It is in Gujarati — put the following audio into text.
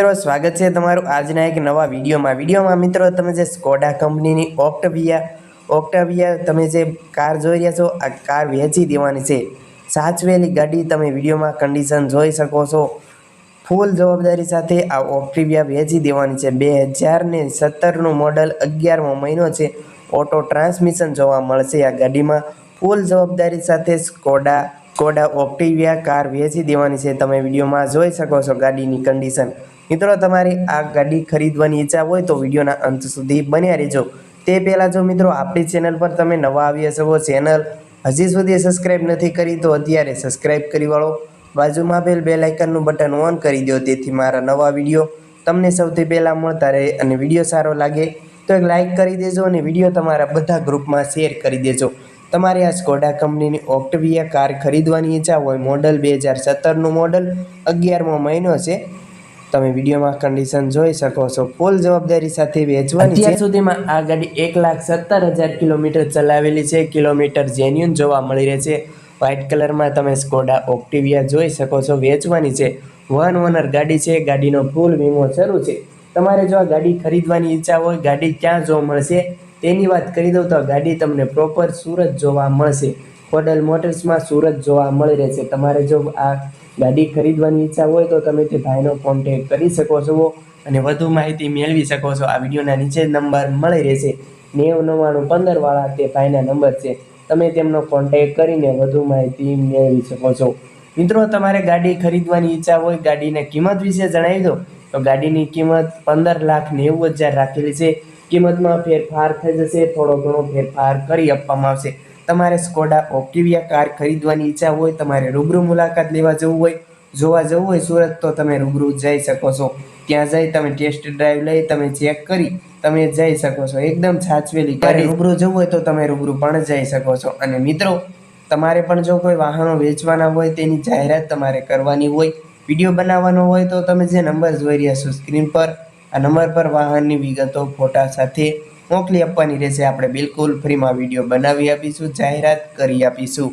મિત્રો, સ્વાગત છે તમારું આજના એક નવા વિડીયોમાં. વિડીયોમાં મિત્રો, તમે જે સ્કોડા કંપનીની ઓક્ટવિયા ઓક્ટાવિયા તમે જે કાર જોઈ રહ્યા છો, આ કાર વેચી દેવાની છે. સાચવેલી ગાડી તમે વિડીયોમાં કન્ડિશન જોઈ શકો છો. ફૂલ જવાબદારી સાથે આ ઓક્ટિવિયા વેચી દેવાની છે. બે હજારને સત્તરનું મોડલ અગિયારમો મહિનો છે. ઓટો ટ્રાન્સમિશન જોવા મળશે આ ગાડીમાં. ફૂલ જવાબદારી સાથે સ્કોડા સ્કોડા ઓક્ટિવિયા કાર વેચી દેવાની છે. તમે વિડીયોમાં જોઈ શકો છો ગાડીની કન્ડિશન મિત્રો, તમારી આ ગાડી ખરીદવાની ઈચ્છા હોય તો વિડીયોના અંત સુધી બન્યા રહેજો. તે પહેલાં જો મિત્રો, આપણી ચેનલ પર તમે નવા આવ્યા છો, ચેનલ હજી સુધી સબસ્ક્રાઈબ નથી કરી, તો અત્યારે સબસ્ક્રાઈબ કરી વાળો. બાજુમાં બેલ બે લાઇકનનું બટન ઓન કરી દો, તેથી મારા નવા વીડિયો તમને સૌથી પહેલાં મળતા રહે અને વીડિયો સારો લાગે તો એક લાઇક કરી દેજો અને વીડિયો તમારા બધા ગ્રુપમાં શેર કરી દેજો. તમારે આ સ્કોડા કંપનીની ઓક્ટવિયા કાર ખરીદવાની ઈચ્છા હોય, મોડલ બે હજાર સત્તરનું મોડલ, અગિયારમો મહિનો છે તમે વિડીયોમાં કન્ડિશન જોઈ શકો છો. ફૂલ જવાબદારી સાથે વેચવાની અત્યાર સુધીમાં આ ગાડી એક લાખ સત્તર હજાર કિલોમીટર ચલાવેલી છે. કિલોમીટર જેન્યુન જોવા મળી રહે છે. વ્હાઇટ કલરમાં તમે સ્કોડા ઓક્ટિવિયા જોઈ શકો છો. વેચવાની છે. વન ઓનર ગાડી છે. ગાડીનો ફૂલ વીમો શરૂ છે. તમારે જો આ ગાડી ખરીદવાની ઈચ્છા હોય ગાડી ક્યાં જોવા મળશે તેની વાત કરી દઉં તો ગાડી તમને પ્રોપર સુરત જોવા મળશે. હોડલ મોટર્સમાં સુરત જોવા મળી રહેશે. તમારે જો આ ગાડી ખરીદવાની ઈચ્છા હોય તો તમે તે ભાઈનો કોન્ટેક કરી શકો છો અને વધુ માહિતી મેળવી શકો છો. આ વિડીયોના નીચે નંબર મળી રહેશે. નેવું નવ્વાણું પંદરવાળા તે ભાઈના નંબર છે. તમે તેમનો કોન્ટેક કરીને વધુ માહિતી મેળવી શકો છો. મિત્રો, તમારે ગાડી ખરીદવાની ઈચ્છા હોય, ગાડીની કિંમત વિશે જણાવી દો. તો ગાડીની કિંમત પંદર લાખ નેવું હજાર રાખેલી છે. કિંમતમાં ફેરફાર થઈ જશે, થોડો ઘણો ફેરફાર કરી આપવામાં આવશે. તમારે સ્કોડા ઓક્ટિવિયા કાર ખરીદવાની ઈચ્છા હોય, તમારે રૂબરૂ મુલાકાત લેવા જવું હોય, જોવા જવું હોય સુરત, તો તમે રૂબરૂ જઈ શકો છો. ત્યાં જઈ તમે ટેસ્ટ ડ્રાઈવ લઈ, તમે ચેક કરી, તમે જઈ શકો છો. એકદમ સાચવેલી ગાડી રૂબરૂ જવું હોય, તો તમે રૂબરૂ પણ જઈ શકો છો. અને મિત્રો, તમારે પણ જો કોઈ વાહનો વેચવાના હોય, તેની જાહેરાત તમારે કરવાની હોય, વીડિયો બનાવવાનો હોય, તો તમે જે નંબર જોઈ રહ્યા છો, સ્ક્રીન પર, આ નંબર પર વાહનની વિગતો, ફોટા સાથે મોકલી આપવાની રહેશે. આપણે બિલકુલ ફ્રીમાં વીડિયો બનાવી આપીશું જાહેરાત કરી આપીશું.